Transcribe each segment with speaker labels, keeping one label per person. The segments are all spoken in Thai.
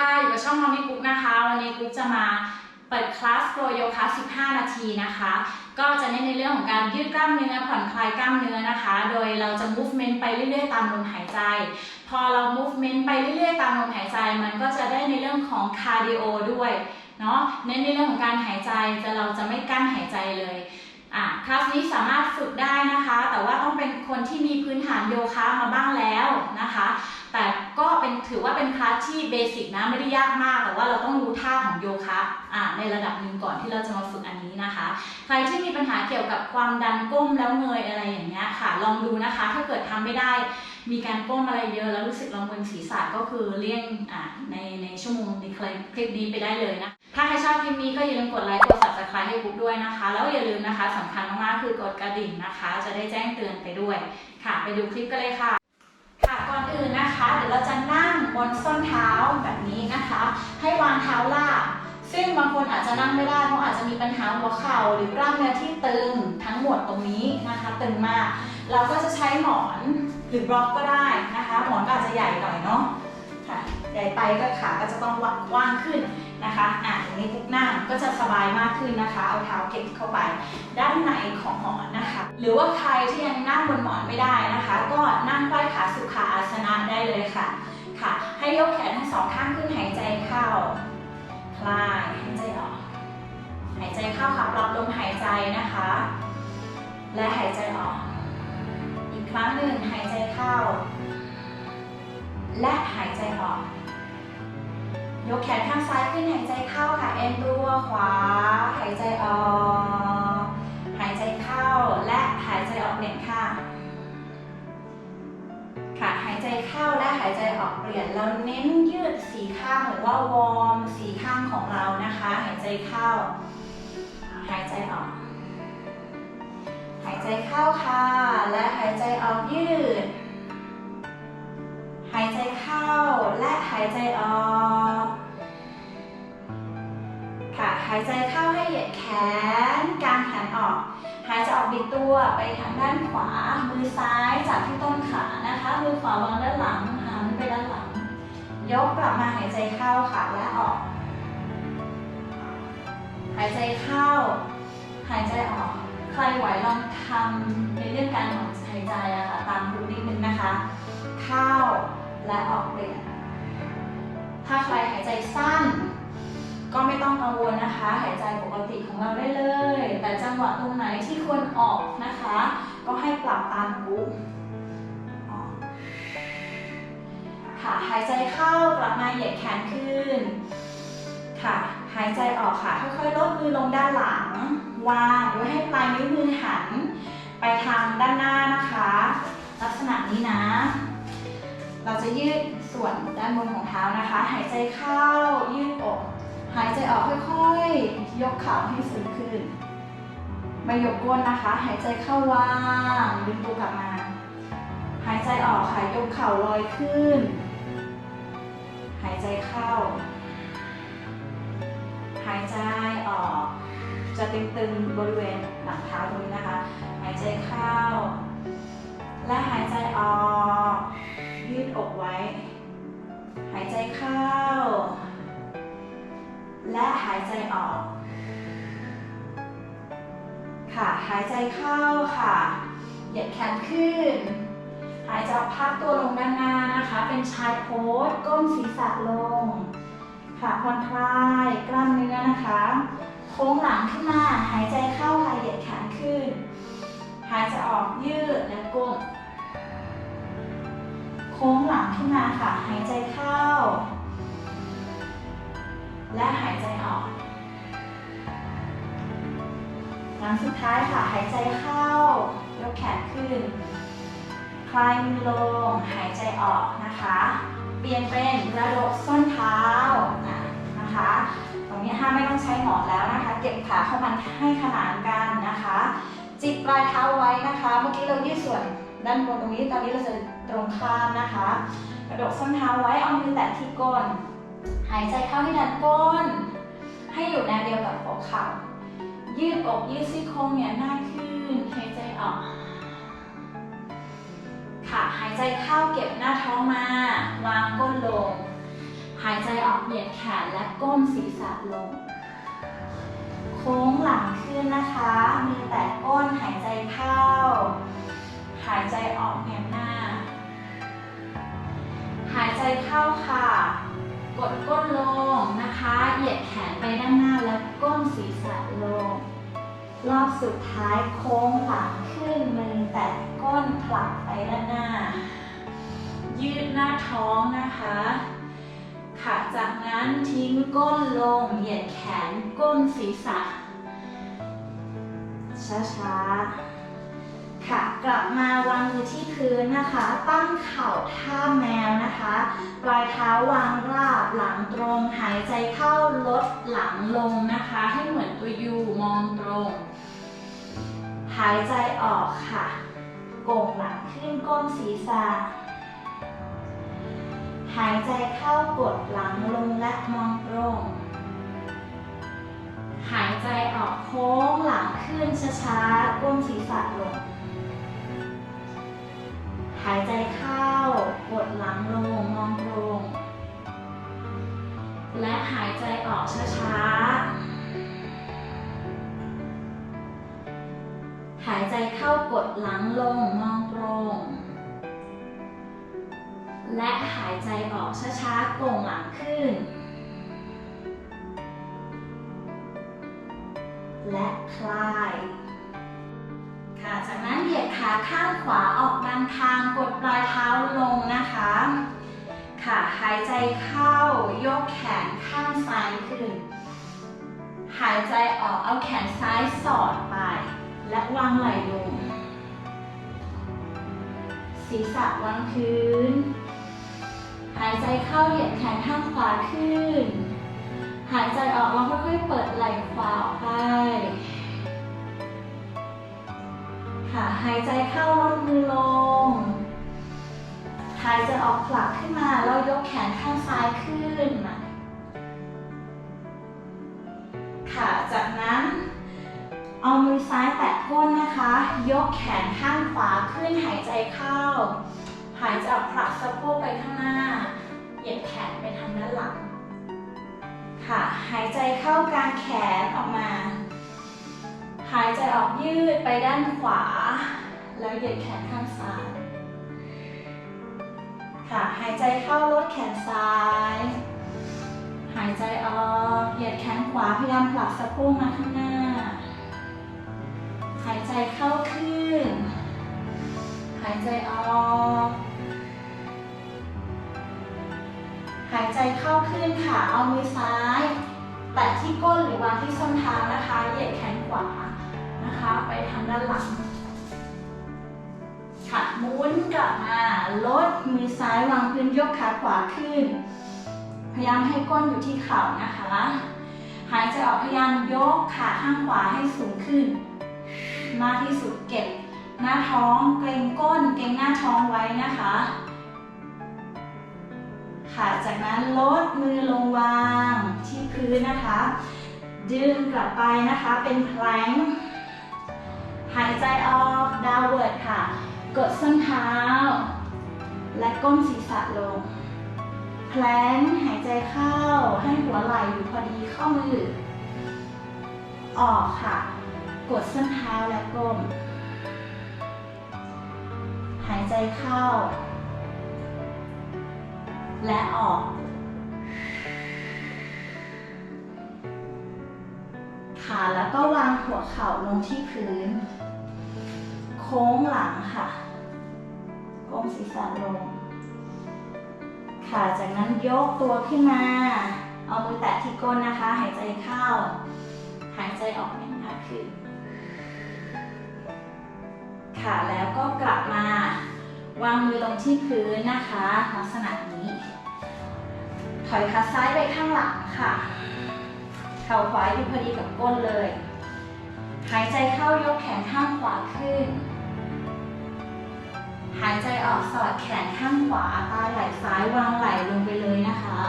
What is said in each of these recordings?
Speaker 1: ค่ะ อยู่กับช่องมามิกุ๊กนะคะ วันนี้กุ๊กจะมาเปิดคลาสโปรโยคะ 15 นาทีนะคะ ก็จะเน้นในเรื่องของการยืดกล้ามเนื้อ ผ่อนคลายกล้ามเนื้อนะคะ โดยเราจะ movement ไปเรื่อยๆ ตามลมหายใจ พอเรา movement ไปเรื่อยๆ ตามลมหายใจ มันก็จะได้ในเรื่องของคาร์ดิโอด้วยเนาะ เน้นในเรื่องของการหายใจแต่เราจะไม่กั้นหายใจเลยอะคลาสนี้สามารถฝึกได้นะคะ แต่ว่าต้องเป็นคนที่มีพื้นฐานโยคะมาบ้างแล้วนะคะ เป็นถือว่าเป็นคลาสที่เบสิกนะไม่ได้ยากมาก แต่ว่าเราต้องรู้ท่าของโยคะอะในระดับหนึ่งก่อนที่เราจะมาฝึกอันนี้นะคะ ใครที่มีปัญหาเกี่ยวกับความดันก้มแล้วเงยอะไรอย่างเงี้ยค่ะ ลองดูนะคะ ถ้าเกิดทำไม่ได้ มีการก้มอะไรเยอะแล้วรู้สึกเรามึนศีรษะก็คือเลี่ยงอะในในชั่วโมงในคลิปนี้ไปได้เลยนะถ้าใครชอบคลิปนี้ก็อย่าลืมกดไลค์กด subscribe ให้บุ๊กด้วยนะคะ แล้วอย่าลืมนะคะสำคัญมากๆคือกดกระดิ่งนะคะ จะได้แจ้งเตือนไปด้วยค่ะ ไปดูคลิปกันเลยค่ะ อนอื่นนะคะ เดี๋ยวเราจะนั่งบนส้นเท้าแบบนี้นะคะ ให้วางเท้าลาบซึ่งบางคนอาจจะนั่งไม่ได้เพราะอาจจะมีปัญหาหัวเข่าหรือกล้ามเนื้อที่ตึงทั้งหมดตรงนี้นะคะ ตึงมาก เราก็จะใช้หมอนหรือบล็อกก็ได้นะคะ หมอนก็อาจจะใหญ่หน่อยเนาะค่ะใหญ่ไปก็ขาก็จะต้องว่างขึ้น นะคะอะอย่างนี้ปุ๊บนั่งก็จะสบายมากขึ้นนะคะ เอาเท้าเก็บเข้าไปด้านในของหมอนนะคะ หรือว่าใครที่ยังนั่งบนหมอนไม่ได้นะคะ ก็นั่งไขว้ขาสุขาอาสนะได้เลยค่ะ ค่ะ ให้ยกแขนทั้งสองข้างขึ้นหายใจเข้า คลายหายใจออก หายใจเข้าค่ะปรับลมหายใจนะคะ และหายใจออก อีกครั้งหนึ่งหายใจเข้า และหายใจออก ยกแขนข้างซ้ายขึ้นหายใจเข้าค่ะ เอ็นตัวขวา หายใจออก หายใจเข้าและหายใจออกเน่งค่ะค่ะ หายใจเข้าและหายใจออกเปลี่ยน เราเน้นยืดสีข้างหรือว่าวอร์มสีข้างของเรานะคะ หายใจเข้า หายใจออก หายใจเข้าค่ะ และหายใจออกยืด หายใจเข้าและหายใจออก หายใจเข้าให้เหยียดแขนกางแขนออก หายใจออกบิดตัวไปทางด้านขวา มือซ้ายจับที่ต้นขานะคะ มือขวาวางด้านหลังหันไปด้านหลัง ยกกลับมาหายใจเข้าค่ะและออก หายใจเข้า หายใจออก ใครไหวลองทำในเรื่องการหายใจอะค่ะตามดูนิดนึงนะคะ เข้าและออกเปลี่ยนถ้าใครหายใจสั้น ก็ไม่ต้องกังวลนะคะ หายใจปกติของเราได้เลย แต่จังหวะตรงไหนที่ควรออกนะคะ ก็ให้ปรับตามกรุ๊ปค่ะหายใจเข้ากลับมาเหยียดแขนขึ้น ค่ะ หายใจออกค่ะ ค่อยๆลดมือลงด้านหลัง วางโดยให้ปลายนิ้วมือหัน ไปทางด้านหน้านะคะ ลักษณะนี้นะ เราจะยืดส่วนด้านบนของเท้านะคะ หายใจเข้ายืดอก หายใจออกค่อยๆ ยกขาให้สูงขึ้น ไม่ยกก้นนะคะ หายใจเข้าวางดึงตัวกลับมา หายใจออกค่ะ ยกเข่าลอยขึ้น หายใจเข้า หายใจออก จะตึงๆบริเวณหลังเท้าตรงนี้นะคะ หายใจเข้า และหายใจออก ยืดอกไว้ หายใจเข้า และหายใจออก ค่ะ หายใจเข้าค่ะ เหยียดแขนขึ้น หายใจพักตัวลงด้านหน้านะคะ เป็นชายโพสก้มศีรษะลง ค่ะผ่อนคลายกล้ามเนื้อนะคะ โค้งหลังขึ้นมาหายใจเข้าค่ะเหยียดแขนขึ้น หายใจออกยืดและก้ม โค้งหลังขึ้นมาค่ะ หายใจเข้า และหายใจออกครั้งสุดท้ายค่ะ หายใจเข้ายกแขนขึ้น คลายมือลง หายใจออกนะคะ เปลี่ยนเป็นกระโดดส้นเท้านะคะ ตรงนี้ห้าไม่ต้องใช้หมอนแล้วนะคะ เก็บขาเข้ามาให้ขนานกันนะคะ จิกปลายเท้าไว้นะคะ เมื่อกี้เรายืดส่วนด้านบนตรงนี้ ตอนนี้เราจะตรงข้ามนะคะ กระโดดส้นเท้าไว้ เอามือแตะที่ก้น หายใจเข้าให้ดันก้น ให้อยู่แนวเดียวกับหัวเข่า ยืดอกยืดซี่โครงเนี่ยหน้าขึ้น หายใจออก ค่ะหายใจเข้าเก็บหน้าท้องมา วางก้นลง หายใจออกเหยียดแขนและก้มศีรษะลง โค้งหลังขึ้นนะคะมือแตะก้นหายใจเข้า หายใจออกแนวหน้า หายใจเข้าค่ะ กดก้นลงนะคะ เหยียดแขนไปด้านหน้าแล้วก้มศีรษะลง รอบสุดท้ายโค้งหลังขึ้นมือแตะก้นผลักไปด้านหน้า ยืดหน้าท้องนะคะ ค่ะ จากนั้นทิ้งก้นลง เหยียดแขนก้มศีรษะ ช้าๆ ค่ะ กลับมาวางมือที่พื้นนะคะ ตั้งเข่าท่าแมวนะคะ ปลายเท้าวางราบหลังตรง หายใจเข้าลดหลังลงนะคะ ให้เหมือนตัวยูมองตรง หายใจออกค่ะโก่งหลังขึ้นก้มศีรษะหายใจเข้ากดหลังลงและมองตรง หายใจออกโค้งหลังขึ้นช้าๆก้มศีรษะลง หายใจเข้ากดหลังลงมองตรง และหายใจออกช้าๆ หายใจเข้ากดหลังลงมองตรง และหายใจออกช้าๆโก่งหลังขึ้น และคลาย จากนั้นเหยียดขาข้างขวาออกด้านทางกดปลายเท้าลงนะคะ ค่ะหายใจเข้ายกแขนข้างซ้ายขึ้น หายใจออกเอาแขนซ้ายสอดไป และวางไหล่ลง ศีรษะวางพื้น หายใจเข้าเหยียดแขนข้างขวาขึ้น หายใจออกแล้วค่อยๆเปิดไหล่ขวาออกไป หายใจเข้าลดมือลง หายใจออกผลักขึ้นมา แล้วยกแขนข้างซ้ายขึ้น ค่ะ จากนั้นเอามือซ้ายแตะก้นนะคะ ยกแขนข้างขวาขึ้นหายใจเข้า หายใจออกผลักสะโพกไปข้างหน้า เหยียดแขนไปทางด้านหลัง ค่ะ หายใจเข้ากลางแขนออกมา หายใจออกยืดไปด้านขวา แล้วเหยียดแขนข้างซ้าย ค่ะ หายใจเข้าลดแขนซ้าย หายใจออกเหยียดแขนขวาพยายามผลักสะโพกมาข้างหน้า หายใจเข้าขึ้น หายใจออก หายใจเข้าขึ้นค่ะ เอามือซ้ายแตะที่ก้นหรือวางที่ส้นเท้านะคะ เหยียดแขนขวานะคะ ไปทางด้านหลัง หมุนกลับมาลดมือซ้ายวางพื้นยกขาขวาขึ้น พยายามให้ก้นอยู่ที่เข่านะคะ หายใจออกพยายามยกขาข้างขวาให้สูงขึ้น มากที่สุดเก็บหน้าท้องเกรงก้นเกรงหน้าท้องไว้นะคะ ค่ะจากนั้นลดมือลงวางที่พื้นนะคะ ดึงกลับไปนะคะเป็นแพลงหายใจออกดาวเวิร์ดค่ะ กดส้นเท้า และก้มศีรษะลง แพลงหายใจเข้าให้หัวไหล่อยู่พอดีข้อมือ ออกค่ะ กดส้นเท้าและก้ม หายใจเข้า และออกค่ะแล้วก็วางหัวเข่าลงที่พื้น ค้งหลังค่ะก้มศีรษะลง ค่ะจากนั้นยกตัวขึ้นมา เอามือแตะที่ก้นนะคะ หายใจเข้า หายใจออกอย่างหน้าขึ้นค่ะแล้วก็กลับมาวางมือลงที่พื้นนะคะลักษณะนี้ ถอยขาซ้ายไปข้างหลังค่ะ เข่าขวาอยู่พอดีกับก้นเลย หายใจเข้ายกแขนข้างขวาขึ้น หายใจออกสอดแขนข้างขวาใต้ไหล่ซ้ายวางไหล่ลงไปเลยนะคะ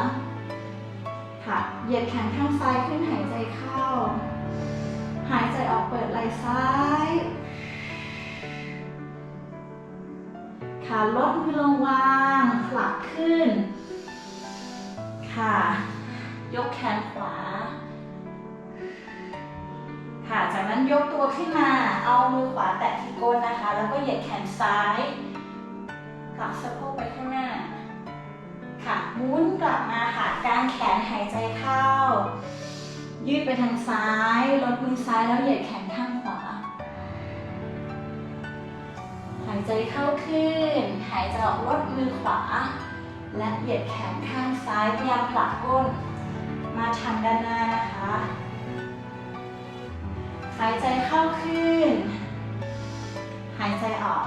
Speaker 1: ค่ะ เหยียดแขนข้างซ้ายขึ้นหายใจเข้า หายใจออกเปิดไหล่ซ้าย ค่ะลดมือลงวางผลักขึ้นคค่ะ ยกแขนขวา ค่ะ จากนั้นยกตัวขึ้นมา เอามือขวาแตะที่ก้นนะคะ แล้วก็เหยียดแขนซ้าย กลับสะโพกไปข้างหน้า ค่ะหมุนกลับมาค่ะกางแขนหายใจเข้า ยืดไปทางซ้ายลดมือซ้ายแล้วเหยียดแขนข้างขวา หายใจเข้าขึ้น หายใจออกลดมือขวา และเหยียดแขนข้างซ้ายพยายามผลักก้น มาทางด้านหน้านะคะหายใจเข้าขึ้น หายใจออก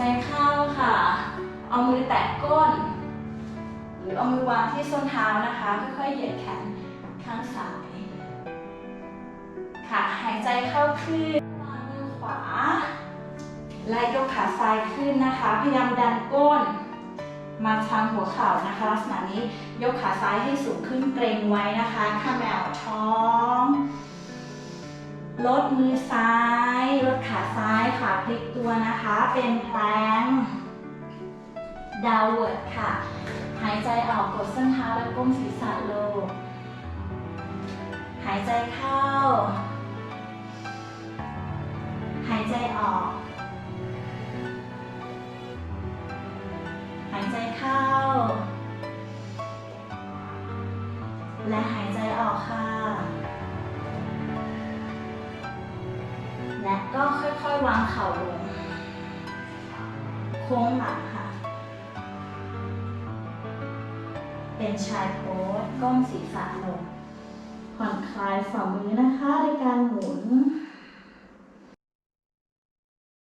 Speaker 1: ใจเข้าค่ะ เอามือแตะก้น หรือเอามือวางที่ส้นเท้านะคะ ค่อยๆเหยียดแขนข้างซ้าย ค่ะ หายใจเข้าขึ้นวางมือขวาและยกขาซ้ายขึ้นนะคะ พยายามดันก้น มาทางหัวเข่านะคะ ลักษณะนี้ยกขาซ้ายให้สูงขึ้นเกรงไว้นะคะข้ามวท้อง ลดมือซ้าย ลดขาซ้ายขาพลิกตัวนะคะ เป็นแพลงดาวเวิร์ดค่ะ หายใจออกกดส้นเท้าและก้มศีรษะลง หายใจเข้า หายใจออก หายใจเข้า และหายใจออกค่ะ และก็ค่อยๆวางเข่าลง โค้งหลังค่ะ เป็นชายโพสก้มศีรษะลงผ่อนคลายฝ่ามือนะคะในการหมุน